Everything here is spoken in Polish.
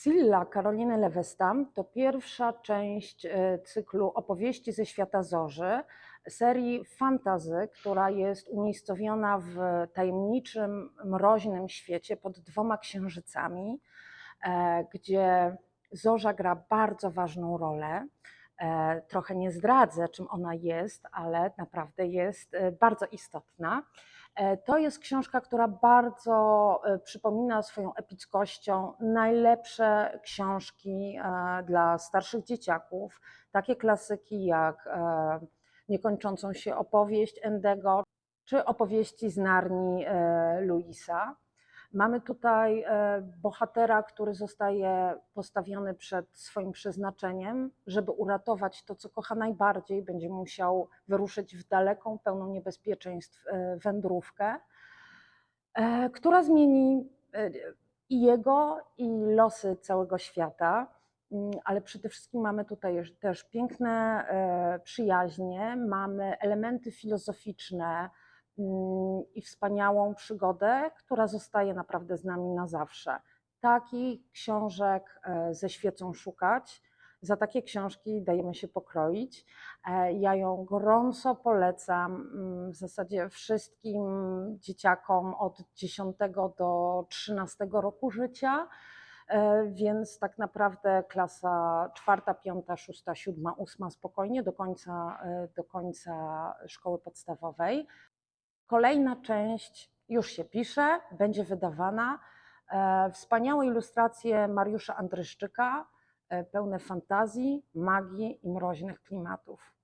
Silla Karoliny Lewestam to pierwsza część e, cyklu opowieści ze świata Zorzy, serii fantazy, która jest umiejscowiona w tajemniczym, mroźnym świecie pod dwoma księżycami, e, gdzie Zorza gra bardzo ważną rolę. E, Trochę nie zdradzę, czym ona jest, ale naprawdę jest e, bardzo istotna. E, To jest książka, która bardzo przypomina swoją epickością najlepsze książki dla starszych dzieciaków, takie klasyki jak Niekończącą się opowieść Endego czy opowieści z Narni Luisa. Mamy tutaj e, bohatera, który zostaje postawiony przed swoim przeznaczeniem, żeby uratować to, co kocha najbardziej. Będzie musiał wyruszyć w daleką, pełną niebezpieczeństw e, wędrówkę, e, która zmieni i jego, i losy całego świata. Mm, Ale przede wszystkim mamy tutaj też piękne przyjaźnie, mamy elementy filozoficzne, i wspaniałą przygodę, która zostaje naprawdę z nami na zawsze. Takich książek e, ze świecą szukać. Za takie książki dajemy się pokroić. E, Ja ją gorąco polecam mm, w zasadzie wszystkim dzieciakom od 10 do 13 roku życia. E, Więc tak naprawdę klasa czwarta, piąta, szósta, siódma, ósma spokojnie do końca, do końca szkoły podstawowej. Kolejna część już się pisze, będzie wydawana. E, Wspaniałe ilustracje Mariusza Andryszczyka, e, pełne fantazji, magii i mroźnych klimatów.